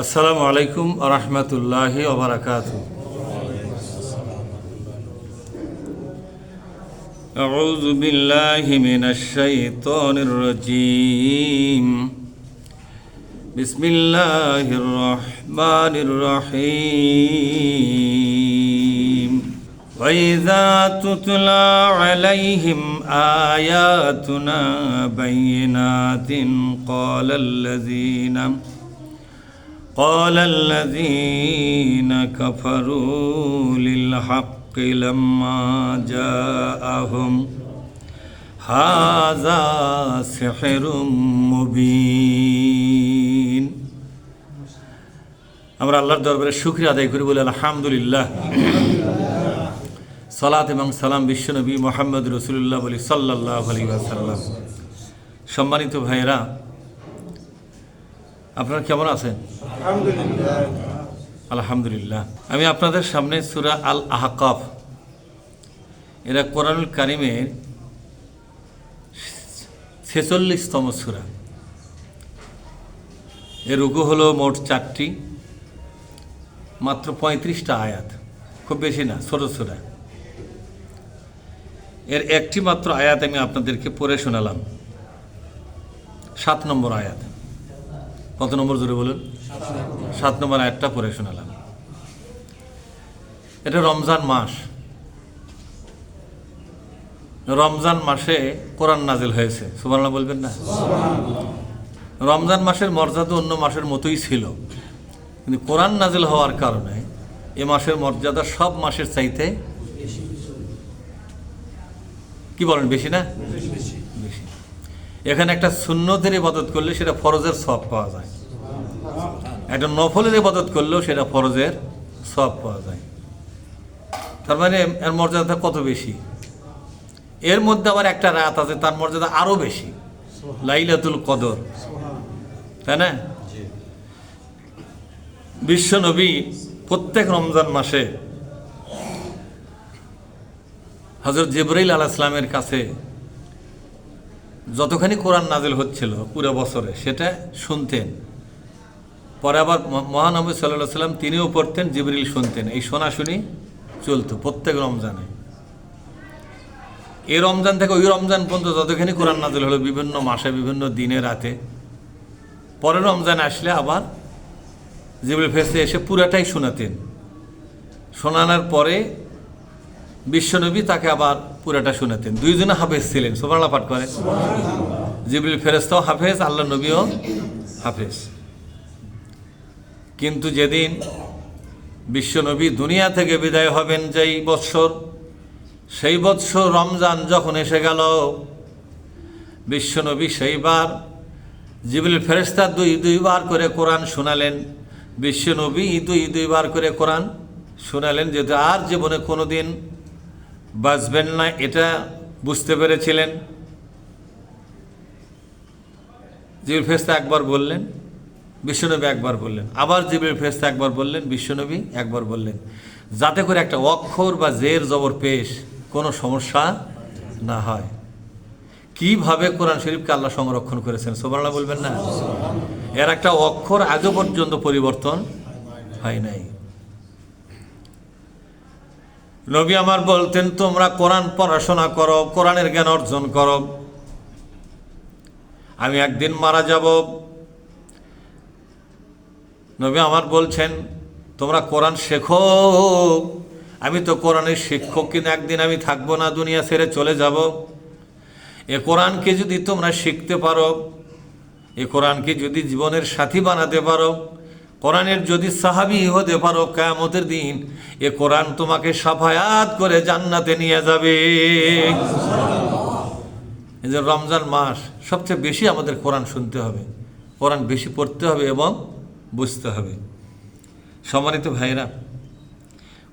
আসসালামু আলাইকুম রহমতুল্লাহ ওবরাকাত أعوذ بالله من الشيطان الرجيم بسم الله الرحمن الرحيم وإذا تتلى عليهم آياتنا بينات قال الذين قال الذين كفروا للحق لما جاءهم هذا سحر مبين আমরা আল্লাহর দরবারে শুক্রিয়া আদায় করি বলে আলহামদুলিল্লাহ সালাত এবং সালাম বিশ্বনবী মোহাম্মদ রসুল্লাহ বলি সাল্লাহ আলী সাল্লাম সম্মানিত ভাইয়েরা আপনারা কেমন আছেন? আলহামদুলিল্লাহ। আমি আপনাদের সামনে সুরা আল আহকাফ এরা কোরআনুল কারিমের ছেচল্লিশতম সুরা। এর রুকু হলো মোট চারটি মাত্র পঁয়ত্রিশটা আয়াত। খুব বেশি না ছোট সুরা। এর একটি মাত্র আয়াত আমি আপনাদেরকে পড়ে শোনালাম। সাত নম্বর আয়াত। কত নম্বর জোরে বলুন? সাত নম্বর আয়াতটা পড়ে শোনালাম। এটা রমজান মাস। রমজান মাসে কোরআন নাজিল হয়েছে। সুবর্ণা বলবেন না? রমজান মাসের মর্যাদা অন্য মাসের মতোই ছিল। কিন্তু কোরআন নাজিল হওয়ার কারণে এ মাসের মর্যাদা সব মাসের চাইতে কি বলেন, বেশি না? এখানে একটা শূন্যদের ইবাদত করলে সেটা ফরজের সব পাওয়া যায়। একটা নফলের ইবাদত করলেও সেটা ফরজের সব পাওয়া যায়। তার মানে এর মর্যাদা কত বেশি? এর মধ্যে আবার একটা রাত আছে তার মর্যাদা আরও বেশি। লাইলাতুল কদর। তাই না? বিশ্বনবী প্রত্যেক রমজান মাসে হজরত জিবরাইল আলাহ ইসলামের কাছে যতখানি কোরআন নাজিল হচ্ছিল পুরো বছরে, সেটা শুনতেন। পরে আবার মহানবী সাল্লাহ সাল্লাম তিনিও পড়তেন, জিবরিল শুনতেন। এই শোনাশুনি চলতো প্রত্যেক রমজানে। এই রমজান থেকে ওই রমজান পর্যন্ত যতখানি কোরআন নাজিল হলো বিভিন্ন মাসে, বিভিন্ন দিনে, রাতে। পরের রমজান আসলে আবার জিবরিল ফেসে এসে পুরাটাই শোনাতেন। শোনানোর পরে বিশ্বনবী তাকে আবার পুরাটা শোনাতেন। দুইজনে হাফেজ ছিলেন সোমালা পাঠ করে জিবরিল ফেরেস্তাও হাফেজ, আল্লাহ নবীও হাফেজ। কিন্তু যেদিন বিশ্বনবী দুনিয়া থেকে বিদায় হবেন যেই বৎসর, সেই বৎসর রমজান যখন এসে গেল, বিশ্বনবী সেইবার জিবরিল ফেরেস্তা দুই দুইবার করে কোরআন শোনালেন। বিশ্বনবী দুই দুইবার করে কোরআন শোনালেন যেহেতু আর জীবনে কোনো দিন বাঁচবেন না, এটা বুঝতে পেরেছিলেন? জিবুল ফেস্তা একবার বললেন, বিশ্বনবী একবার বললেন, আবার জিবুল ফেস্তা একবার বললেন, বিশ্বনবী একবার বললেন, যাতে করে একটা অক্ষর বা জের জবর পেশ কোনো সমস্যা না হয়। কীভাবে কোরআন শরীফকে আল্লাহ সংরক্ষণ করেছেন সোবাল্লা বলবেন না? এর একটা অক্ষর আজও পর্যন্ত পরিবর্তন হয় নাই। নবী আমার বলতেন, তোমরা কোরআন পড়াশোনা করো, কোরআনের জ্ঞান অর্জন করো। আমি একদিন মারা যাব। নবী আমার বলছেন, তোমরা কোরআন শেখো। আমি তো কোরআনের শিক্ষক কিন্তু একদিন আমি থাকব না, দুনিয়া ছেড়ে চলে যাব। এ কোরআনকে যদি তোমরা শিখতে পারো, এ কোরআনকে যদি জীবনের সাথী বানাতে পারো কোরআনের যদি সাহাবি হতে পারো কেয়ামতের দিন, এ কোরআন তোমাকে সাফায়াত করে জান্নাতে নিয়ে যাবে। এই যে রমজান মাস, সবচেয়ে বেশি আমাদের কোরআন শুনতে হবে। কোরআন বেশি পড়তে হবে এবং বুঝতে হবে। সম্মানিত ভাইরা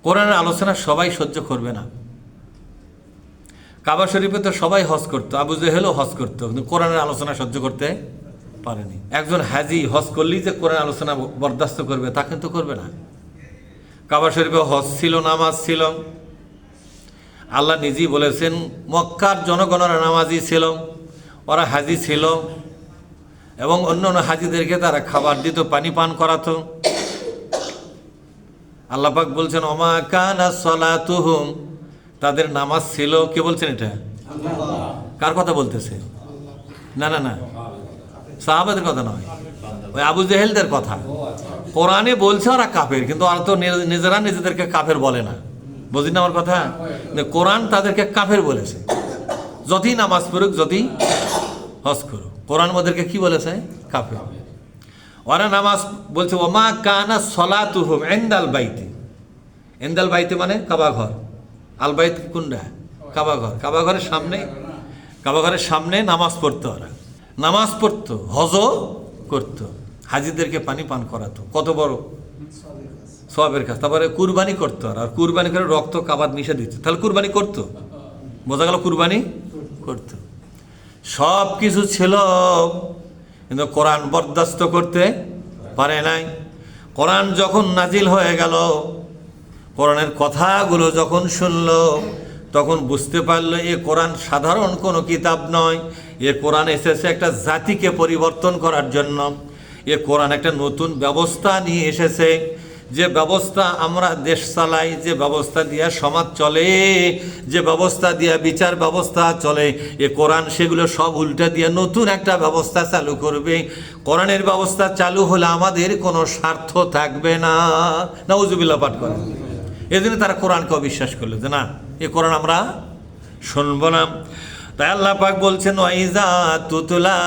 কোরআনের আলোচনা সবাই সহ্য করবে না। কাবা শরীফে তো সবাই হজ করতো, আবু জেহেলও হজ করতো, কিন্তু কোরআনের আলোচনা সহ্য করতে পারেনি। একজন হাজি হজ করলেই যে কোরআন আলোচনা বরদাস্ত করবে তা কিন্তু করবে না। কাবা শরীফে হজ ছিল নামাজ ছিল। আল্লাহ নিজেই বলেছেন মক্কার জনগণের নামাজি ছিল ওরা হাজি ছিল এবং অন্য অন্য হাজিদেরকে তারা খাবার দিত পানি পান করাতো। আল্লাপাক বলছেন অমা কানা সলাতুহুম। তাদের নামাজ ছিল কে বলছেন এটা? কার কথা বলতেছে? না না না। সাহাবাদের কথা নয়। ওই আবু জেহেলদের কথা। কোরআনে বলছে ওরা কাফের, কিন্তু ওরা তো নিজেরা নিজেদেরকে কাফের বলে না। বুঝলি না আমার কথা? কোরআন তাদেরকে কাফের বলেছে। যতই নামাজ পড়ুক যতই হজ করুক। কোরআন ওদেরকে কি বলেছে? কাফের। ওরা নামাজ বলছে, ওমা কানা সলা সলাতুহুম এন্দাল বাইতে। এন্দাল বাইতে মানে কাবা ঘর। আল বাইত কোনটা? কাবা ঘর। কাবা ঘরের সামনে কাবা ঘরের সামনে নামাজ পড়তে ওরা। নামাজ পড়তো, হজও করতো, হাজিদেরকে পানি পান করাতো। কত বড়? সবের কাজ। তারপরে কুরবানি করতো। আর কুরবানি করে রক্ত কাবাদ মিশে দিত। তাহলে কুরবানি করতো? বোঝা গেল কুরবানি করতো। সব কিছু ছিল, কিন্তু কোরআন বরদাস্ত করতে পারে নাই। কোরআন যখন নাজিল হয়ে গেল, কোরআনের কথাগুলো যখন শুনল তখন বুঝতে পারল এ কোরআন সাধারণ কোনো কিতাব নয়। এ কোরআন এসেছে একটা জাতিকে পরিবর্তন করার জন্য। এ কোরআন একটা নতুন ব্যবস্থা নিয়ে এসেছে। যে ব্যবস্থা আমরা দেশ চালাই, যে ব্যবস্থা দিয়া সমাজ চলে, যে ব্যবস্থা দিয়া বিচার ব্যবস্থা চলে, এ কোরআন সেগুলো সব উল্টা দিয়ে নতুন একটা ব্যবস্থা চালু করবে। কোরআনের ব্যবস্থা চালু হলে আমাদের কোনো স্বার্থ থাকবে না। না উজুবিল্লা পাঠ করে জন্য তারা কোরআনকে অবিশ্বাস করল যে না, এ কোরআন আমরা শুনব না। তাই আল্লাহ পাক বলছেন, ওয়াইজা তুতুলা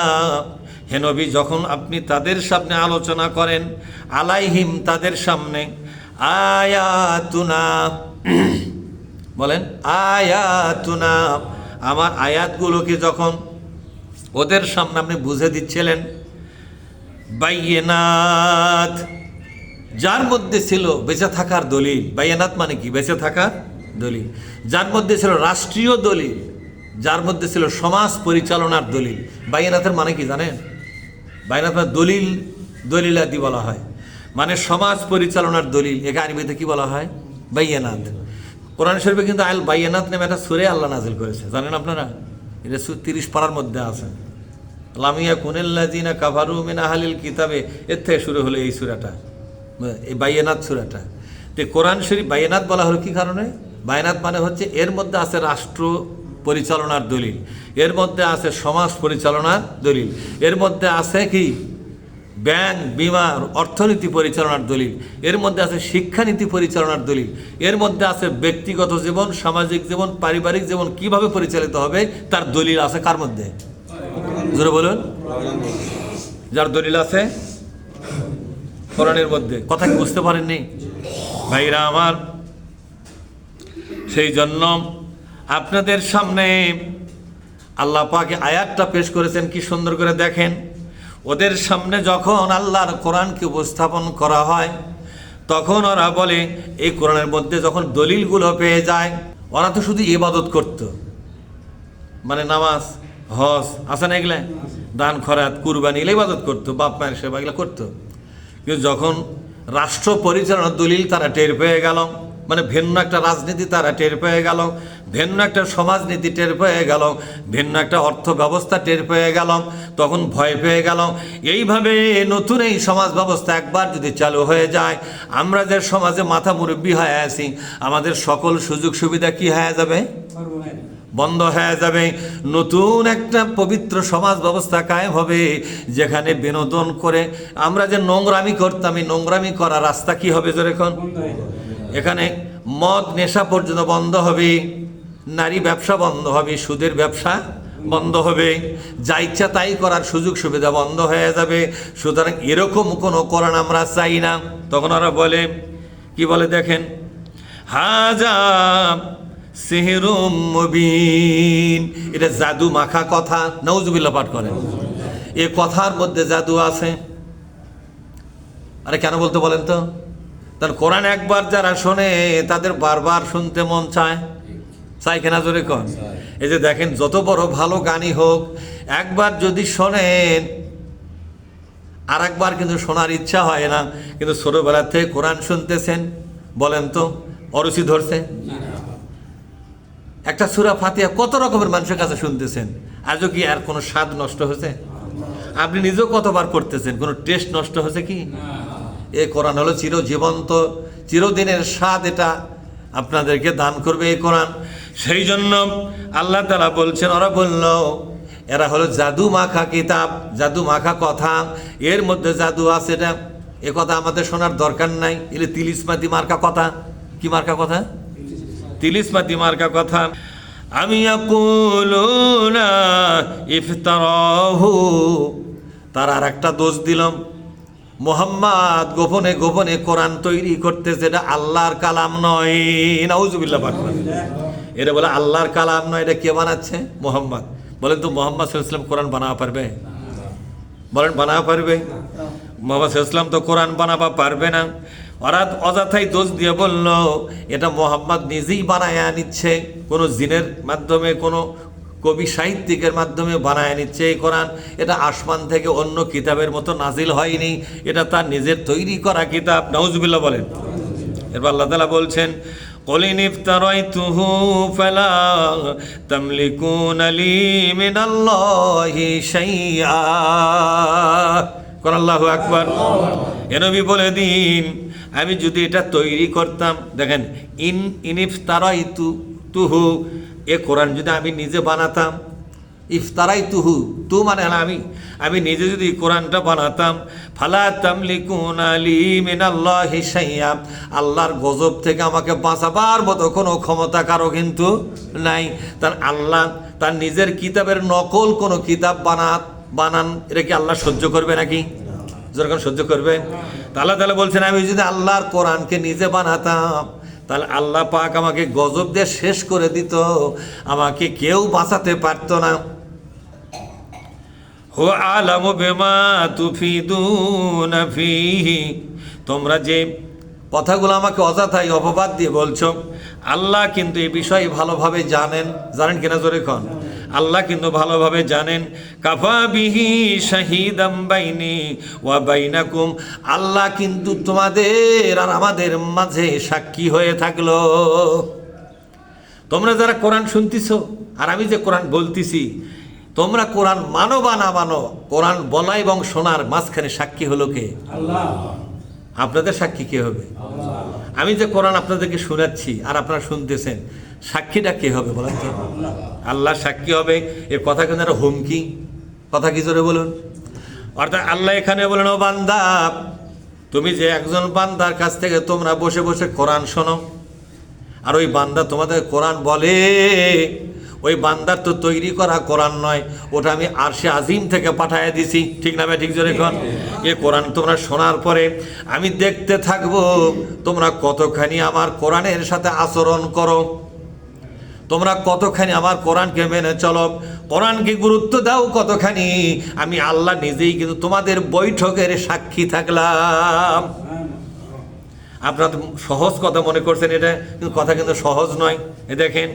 হে নবী, যখন আপনি তাদের সামনে আলোচনা করেন, আলাইহিম তাদের সামনে, আয়াতুনা বলেন, আয়াতুনা আমার আয়াতগুলোকে যখন ওদের সামনে আপনি বুঝে দিচ্ছিলেন বাইয়েনাথ যার মধ্যে ছিল বেঁচে থাকার দলিল বাইয়ানাত মানে কি? বেঁচে থাকার দলিল। যার মধ্যে ছিল রাষ্ট্রীয় দলিল, যার মধ্যে ছিল সমাজ পরিচালনার দলিল। বাইয়ানাথের মানে কি জানেন? বাইনাথ মানে দলিল, দলিলাদি বলা হয়। মানে সমাজ পরিচালনার দলিল, একে আরবিতে কি বলা হয়? বাইয়ানাথ কোরআন শরীফে কিন্তু আল বাইয়ানাথ নামে একটা সুরে আল্লাহ নাজিল করেছে। জানেন আপনারা? এটা তিরিশ পাড়ার মধ্যে আছে। লামিয়া কুনেল্লাজিনা কাভারু মিন আহালিল কিতাবে। এর থেকে শুরু হলো এই সুরাটা। এই বাইয়ানাথ সুরাটা। তো কোরআন শরীফ বাইয়ানাথ বলা হলো কী কারণে? বাইনাথ মানে হচ্ছে এর মধ্যে আছে রাষ্ট্র পরিচালনার দলিল, এর মধ্যে আছে সমাজ পরিচালনার দলিল, এর মধ্যে আছে কি? ব্যাংক বিমা অর্থনীতি পরিচালনার দলিল, এর মধ্যে আছে শিক্ষানীতি পরিচালনার দলিল, এর মধ্যে আছে ব্যক্তিগত জীবন, সামাজিক জীবন, পারিবারিক জীবন কীভাবে পরিচালিত হবে, তার দলিল আছে কার মধ্যে? বলুন। যার দলিল আছে কোরআনের মধ্যে। কথা কি বুঝতে পারেননি? ভাইরা আমার, সেই জন্য আপনাদের সামনে আল্লাহ পাকে আয়াতটা পেশ করেছেন, কি সুন্দর করে দেখেন। ওদের সামনে যখন আল্লাহর কোরআনকে উপস্থাপন করা হয়, তখন ওরা বলে, এই কোরআনের মধ্যে যখন দলিলগুলো পেয়ে যায়, ওরা তো শুধু ইবাদত করতো। মানে নামাজ, হজ, আছে না এগুলা? দান, খরাত, কুরবানি, এগুলো ইবাদত করতো, বাপ মায়ের সেবা এগুলো করতো। কিন্তু যখন রাষ্ট্র পরিচালনার দলিল তারা টের পেয়ে গেল মানে ভিন্ন একটা রাজনীতি তারা টের পেয়ে গেল, ভিন্ন একটা সমাজনীতি টের পেয়ে গেল, ভিন্ন একটা অর্থ ব্যবস্থা টের পেয়ে গেল, তখন ভয় পেয়ে গেল। এইভাবে নতুন এই সমাজ ব্যবস্থা একবার যদি চালু হয়ে যায় আমরা যে সমাজে মাথা মুরব্বী হয়ে আছি আমাদের সকল সুযোগ সুবিধা কি হয়ে যাবে? বন্ধ হয়ে যাবে। নতুন একটা পবিত্র সমাজ ব্যবস্থা কায়েম হবে, যেখানে বিনোদন করে আমরা যে নোংরামি করতাম, এই নোংরামি করা রাস্তা কি হবে যেরকম এখানে মদ, নেশা পর্যন্ত বন্ধ হবে, নারী ব্যবসা বন্ধ হবে, সুদের ব্যবসা বন্ধ হবে, যা ইচ্ছা তাই করার সুযোগ সুবিধা বন্ধ হয়ে যাবে। সুতরাং এরকম কোনো কোরআন আমরা চাই না। তখন ওরা বলে, কি বলে দেখেন? হাজা সেহেরুম মুবিন। এটা জাদু মাখা কথা নৌজুবিল্লা পাঠ করেন। এ কথার মধ্যে জাদু আছে। আরে কেন বলতে বলেন তো? তার কোরআন একবার যারা শোনে তাদের বারবার শুনতে মন চায়। চাই কেনা জোরে কন? এই যে দেখেন যত বড় ভালো গানই হোক একবার যদি শোনেন আর একবার কিন্তু শোনার ইচ্ছা হয় না। কিন্তু ছোটবেলা থেকে কোরআন শুনতেছেন বলেন তো অরুচি ধরছে? একটা সুরা ফাতিয়া কত রকমের মানুষের কাছে শুনতেছেন? আজও কি আর কোনো স্বাদ নষ্ট হয়েছে? আপনি নিজেও কতবার পড়তেছেন কোনো টেস্ট নষ্ট হয়েছে কি? এ কোরআন হলো চিরজীবন্ত, চিরদিনের স্বাদ এটা আপনাদেরকে দান করবে এই কোরআন। সেই জন্য আল্লাহ তালা বলছেন, ওরা বলল, এরা হলো জাদু মাখা কিতাব জাদু মাখা কথা। এর মধ্যে জাদু আছে এটা। এ কথা আমাদের শোনার দরকার নাই। এলে তিলিসমাতি মার্কা কথা। কি মার্কা কথা? তিলিসমাতি মার্কা কথা। আমি ইফতারাহু। তার আর একটা দোষ দিলাম। মোহাম্মদ গোপনে গোপনে কোরআন তৈরি করতেছে, এটা আল্লাহর কালাম নয়। নাউজুবিল্লাহ, পাক এটা বলে আল্লাহর কালাম নয়, এটা কে বানাচ্ছে? মোহাম্মদ। বলেন তো মোহাম্মদ সাল্লাম কোরআন বানাবা পারবে? বলেন বানাবা পারবে? মোহাম্মদ সাল্লাম তো কোরআন বানাবা পারবে না। ওরা অযথাই দোষ দিয়ে বলল এটা মোহাম্মদ নিজেই বানায়া নিচ্ছে কোনো জিনের মাধ্যমে কোনো কবি সাহিত্যিকের মাধ্যমে বানায় নিচ্ছে এই কোরআন এটা আসমান থেকে অন্য কিতাবের মতো নাজিল হয়নি এটা তার নিজের তৈরি করা কিতাব নওজুবিল্লাহ বলেন এরপর আল্লাহ তালা বলছেন قل إن افتريته فلا تملكون لي من الله شيئا কোন আল্লাহু আকবার এ নবী বলে দিন আমি যদি এটা তৈরি করতাম, দেখেন, ইন ইনিফতারাই ইতু তুহু, এ কোরআন যদি আমি নিজে বানাতাম ইফতারাই তুহু তু মানে হলো আমি আমি নিজে যদি কোরআনটা বানাতাম, ফালা তামলিকুন আলী মিনাল্লাহ সাইয়া আল্লাহর গজব থেকে আমাকে বাঁচাবার মতো কোনো ক্ষমতা কারও কিন্তু নাই। তার আল্লাহ, তার নিজের কিতাবের নকল কোনো কিতাব বানাত বানান, এটা কি আল্লাহ সহ্য করবে নাকি? যেরকম সহ্য করবে? তা আল্লাহ তাহলে বলছেন, আমি যদি আল্লাহর কোরআনকে নিজে বানাতাম, তাহলে আল্লাহ পাক আমাকে গজব দিয়ে শেষ করে দিত, আমাকে কেউ বাঁচাতে পারতো না। হো আলম বেমা তুফিদুন ফিহি। তোমরা যে কথাগুলো আমাকে অযথাই অপবাদ দিয়ে বলছো, আল্লাহ কিন্তু এই বিষয়ে ভালোভাবে জানেন। জানেন কিনা জোরে কন। আল্লাহ কিন্তু ভালোভাবে জানেন কাফা বিহি শাহিদাম বাইনি ওয়া বাইনাকুম আল্লাহ কিন্তু তোমাদের আর আমাদের মাঝে সাক্ষী হয়ে থাকল। তোমরা যারা কোরআন শুনতেছ আর আমি যে কোরআন বলতেছি তোমরা কোরআন মানো বা না মানো কোরআন বলা এবং শোনার মাঝখানে সাক্ষী হলো কে? আপনাদের সাক্ষী কে হবে? আমি যে কোরআন আপনাদেরকে শোনাচ্ছি আর আপনারা শুনতেছেন সাক্ষীটা কে হবে বলেন তো? আল্লাহ সাক্ষী হবে। এ কথা কিন্তু একটা হুমকি? কথা কি জোরে বলুন? অর্থাৎ আল্লাহ এখানে বলেন, ও বান্দা, তুমি যে একজন বান্দার কাছ থেকে তোমরা বসে বসে কোরআন শোনো, আর ওই বান্দা তোমাদের কোরআন বলে, ওই বান্দার তো তৈরি করা কোরআন নয়, ওটা আমি আরশে আজিম থেকে পাঠায় দিছি। ঠিক না ভাই, ঠিক জোরে এখন এ কোরআন তোমরা শোনার পরে আমি দেখতে থাকব, তোমরা কতখানি আমার কোরআনের সাথে আচরণ করো। তোমরা কতখানি আমার কোরআনকে মেনে চলো? কোরআনকে গুরুত্ব দাও কতখানি? আমি আল্লাহ নিজেই কিন্তু তোমাদের বৈঠকের সাক্ষী থাকলাম। আপনার সহজ কথা মনে করছেন এটা, কিন্তু কথা কিন্তু সহজ নয়। এ দেখেন,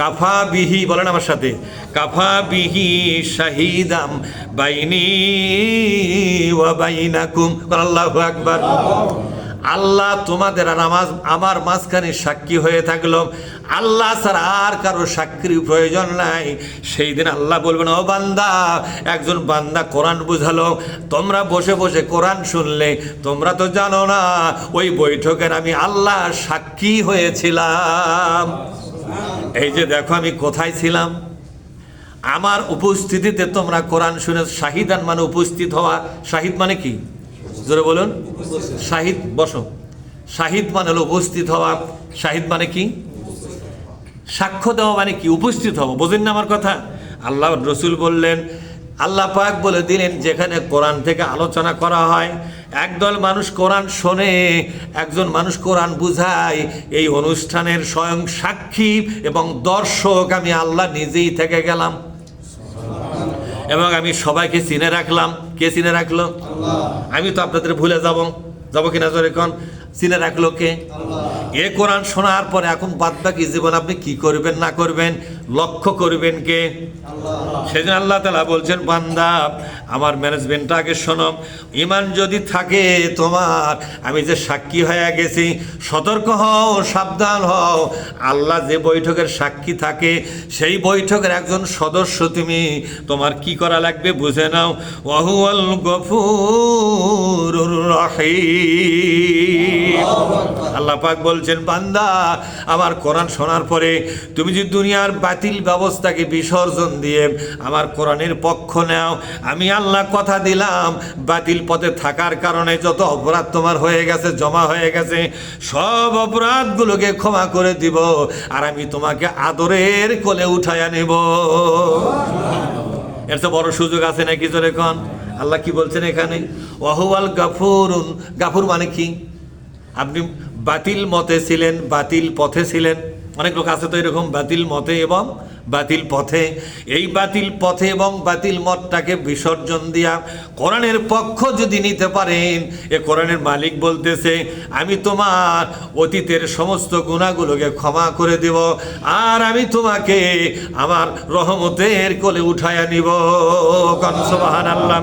কাফা বিহি, বলেন আমার সাথে, কাফা বিহি শাহিদাম বাইনি ওয়া বাইনাকুম। আল্লাহু আকবার। আল্লাহ তোমাদের আর আমার মাঝখানে সাক্ষী হয়ে থাকল। আল্লাহ ছাড়া আর কারও সাক্ষীর প্রয়োজন নাই। সেই দিন আল্লাহ বলবেন, ও বান্দা, একজন বান্দা কোরআন বুঝালো। তোমরা বসে বসে কোরআন শুনলে। তোমরা তো জানো না, ওই বৈঠকের আমি আল্লাহ সাক্ষী হয়েছিলাম। এই যে দেখো আমি কোথায় ছিলাম। আমার উপস্থিতিতে তোমরা কোরআন শুনে শাহিদান মানে উপস্থিত হওয়া। শাহিদ মানে কি? জোরে বলুন। শাহিদ, বসো। শাহিদ মানে হলো উপস্থিত হওয়া। শাহিদ মানে কি? সাক্ষ্য দেওয়া মানে কি? উপস্থিত হওয়া বোঝেন না আমার কথা? আল্লাহ রসুল বললেন আল্লাহ পাক বলে দিলেন যেখানে কোরআন থেকে আলোচনা করা হয় একদল মানুষ কোরআন শোনে একজন মানুষ কোরআন বুঝায় এই অনুষ্ঠানের স্বয়ং সাক্ষী এবং দর্শক আমি আল্লাহ নিজেই থেকে গেলাম। এবং আমি সবাইকে চিনে রাখলাম। কে চিনে রাখল? আমি তো আপনাদের ভুলে যাব। যাব কিনা জোরে কন? চিনে রাখল কে? এ কোরআন শোনার পরে এখন বাদ বাকি জীবন আপনি কি করবেন, না করবেন, লক্ষ্য করবেন কে? সেজন্য আল্লাহ তালা বলছেন, বান্দা, আমার ম্যানেজমেন্টটা আগে শোনো। ইমান যদি থাকে তোমার, আমি যে সাক্ষী হয়ে গেছি, সতর্ক হও, সাবধান হও। আল্লাহ যে বৈঠকের সাক্ষী থাকে, সেই বৈঠকের একজন সদস্য তুমি। তোমার কি করা লাগবে বুঝে নাও। ওয়াহুয়াল গফুর রহিম। আল্লাহ পাক বলছেন বান্দা আমার কোরআন শোনার পরে তুমি যদি দুনিয়ার বাতিল ব্যবস্থাকে বিসর্জন দিয়ে আমার কোরআনের পক্ষ নাও আমি আল্লাহ কথা দিলাম বাতিল পথে থাকার কারণে যত অপরাধ তোমার হয়ে গেছে জমা হয়ে গেছে সব অপরাধগুলোকে ক্ষমা করে দিব আর আমি তোমাকে আদরের কোলে উঠাইয়া নেব। এর তো বড় সুযোগ আছে নাকি জোরে কন? আল্লাহ কি বলছেন এখানে? ওয়াহুয়াল গাফুরুন গাফুর মানে কি? আপনি বাতিল মতে ছিলেন, বাতিল পথে ছিলেন। অনেক লোক আছে তো এরকম, বাতিল মতে এবং বাতিল পথে। এই বাতিল পথে এবং বাতিল মতটাকে বিসর্জন দিয়া কোরআনের পক্ষ যদি নিতে পারেন, এ কোরআনের মালিক বলতেছে, আমি তোমার অতীতের সমস্ত গুণাগুলোকে ক্ষমা করে দেব, আর আমি তোমাকে আমার রহমতের কোলে উঠাইয়া নিব। কনসবাহান আল্লাহ